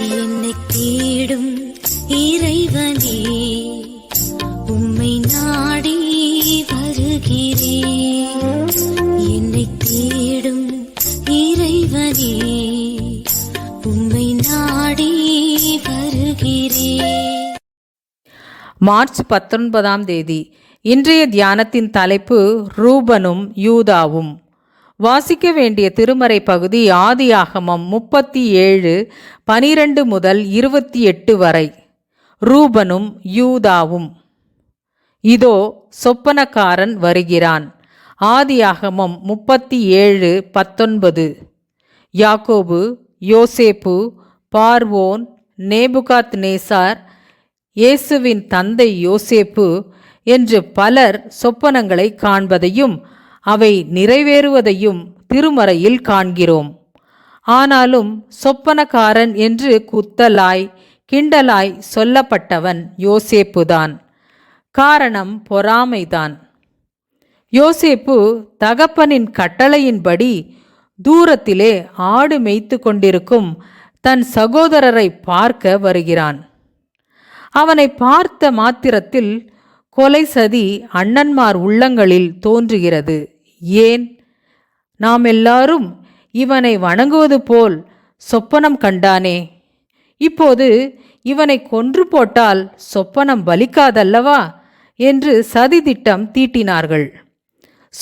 என்னை தேடும் இறைவனே உம்மை நாடி வருகிறேன் என்னை தேடும் இறைவனே உம்மை நாடி வருகிறேன் மார்ச் பத்தொன்பதாம் தேதி இன்றைய தியானத்தின் தலைப்பு ரூபனும் யூதாவும். வாசிக்க வேண்டிய திருமறை பகுதி ஆதியாகமம் முப்பத்தி ஏழு பனிரெண்டு முதல் இருபத்தி எட்டு வரை. ரூபனும் யூதாவும். இதோ சொப்பனக்காரன் வருகிறான். ஆதியாகமம் முப்பத்தி ஏழு பத்தொன்பது. யாக்கோபு யோசேப்பு பார்வோன் நேபுகாத் நேசார் இயேசுவின் தந்தை யோசேப்பு என்று பலர் சொப்பனங்களை காண்பதையும் அவை நிறைவேறுவதையும் திருமறையில் காண்கிறோம். ஆனாலும் சொப்பனக்காரன் என்று குத்தலாய் கிண்டலாய் சொல்லப்பட்டவன் யோசேப்புதான். காரணம் பொறாமைதான். யோசேப்பு தகப்பனின் கட்டளையின்படி தூரத்திலே ஆடு மேய்த்து கொண்டிருக்கும் தன் சகோதரரை பார்க்க வருகிறான். அவனை பார்த்த மாத்திரத்தில் கொலை சதி அண்ணன்மார் உள்ளங்களில் தோன்றுகிறது. ஏன்? நாம் எல்லாரும் இவனை வணங்குவது போல் சொப்பனம் கண்டானே. இப்போது இவனை கொன்று போட்டால் சொப்பனம் பலிக்காதல்லவா? என்று சதி திட்டம் தீட்டினார்கள்.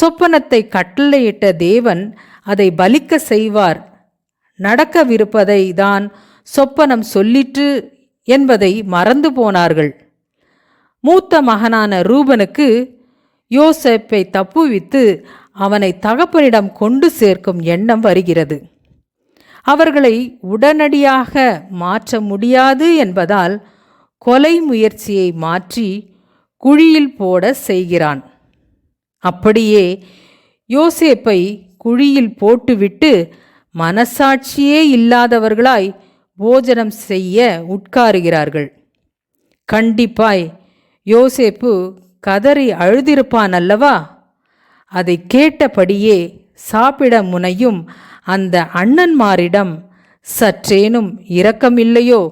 சொப்பனத்தை கட்டளையிட்ட தேவன் அதை பலிக்க செய்வார். நடக்கவிருப்பதை தான் சொப்பனம் சொல்லிற்று என்பதை மறந்து போனார்கள். மூத்த மகனான ரூபனுக்கு யோசேப்பை தப்புவித்து அவனை தகப்பனிடம் கொண்டு சேர்க்கும் எண்ணம் வருகிறது. அவர்களை உடனடியாக மாற்ற முடியாது என்பதால் கொலை முயற்சியை மாற்றி குழியில் போட செய்கிறான். அப்படியே யோசேப்பை குழியில் போட்டுவிட்டு மனசாட்சியே இல்லாதவர்களாய் போஜனம் செய்ய உட்காருகிறார்கள். கண்டிப்பாய் யோசேப்பு கதறி அழுதிருப்பான் அல்லவா? அதை கேட்டபடியே சாப்பிட முனையும் அந்த அண்ணன்மாரிடம் சற்றேனும் இரக்கமில்லையோ?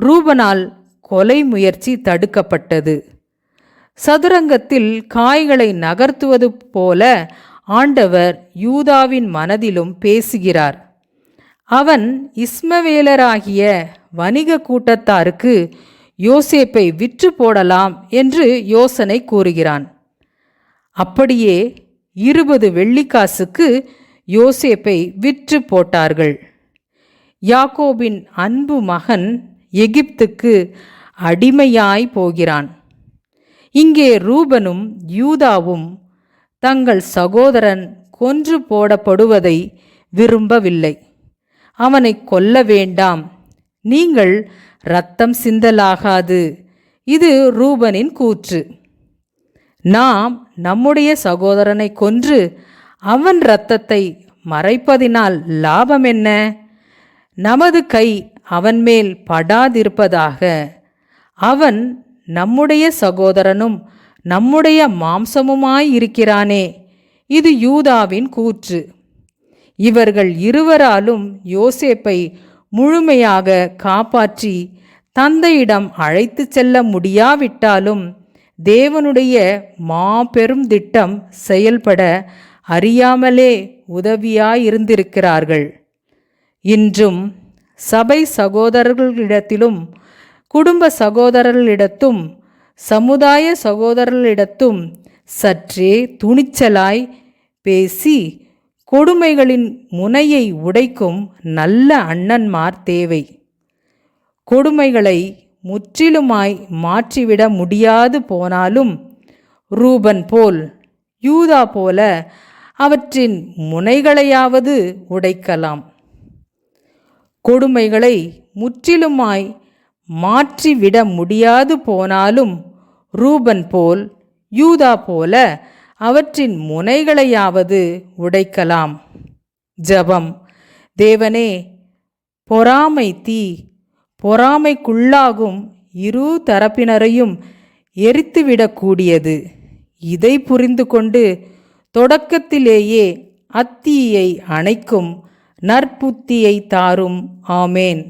ரூபனால் கொலை முயற்சி தடுக்கப்பட்டது. சதுரங்கத்தில் காய்களை நகர்த்துவது போல ஆண்டவர் யூதாவின் மனதிலும் பேசுகிறார். அவன் இஸ்மவேலராகிய வணிக கூட்டத்தாருக்கு யோசேப்பை விற்று போடலாம் என்று யோசனை கூறுகிறான். அப்படியே இருபது வெள்ளிக்காசுக்கு யோசேப்பை விற்று போட்டார்கள். யாக்கோபின் அன்பு மகன் எகிப்துக்கு அடிமையாய் போகிறான். இங்கே ரூபனும் யூதாவும் தங்கள் சகோதரன் கொன்று போடப்படுவதை விரும்பவில்லை. அவனை கொல்ல வேண்டாம். நீங்கள் ரத்தம் சிந்தலாகாது. இது ரூபனின் கூற்று. நாம் நம்முடைய சகோதரனை கொன்று அவன் இரத்தத்தை மறைப்பதினால் லாபம் என்ன? நமது கை அவன் மேல் படாதிருப்பதாக. அவன் நம்முடைய சகோதரனும் நம்முடைய மாம்சமுமாயிருக்கிறானே இது யூதாவின் கூற்று. இவர்கள் இருவராலும் யோசேப்பை முழுமையாக காப்பாற்றி தந்தையிடம் அழைத்து செல்ல முடியாவிட்டாலும் தேவனுடைய மாபெரும் திட்டம் செயல்பட அறியாமலே உதவியாயிருந்திருக்கிறார்கள். இன்றும் சபை சகோதரர்களிடத்திலும் குடும்ப சகோதரர்களிடத்தும் சமுதாய சகோதரர்களிடத்தும் சற்றே துணிச்சலாய் பேசி கொடுமைகளின் முனையை உடைக்கும் நல்ல அண்ணன்மார் தேவை. கொடுமைகளை முற்றிலுமாய் மாற்றிவிட முடியாது போனாலும் ரூபன் போல் யூதா போல அவற்றின் முனைகளையாவது உடைக்கலாம். கொடுமைகளை முற்றிலுமாய் மாற்றிவிட முடியாது போனாலும் ரூபன் போல் யூதா போல அவற்றின் முனைகளையாவது உடைக்கலாம். ஜபம். தேவனே பொறாமை தீ பொறாமைக்குள்ளாகும் இரு தரப்பினரையும் எரித்துவிடக்கூடியது. இதை புரிந்து கொண்டு தொடக்கத்திலேயே அத்தீயை அணைக்கும் நற்புத்தியை தாரும். ஆமேன்.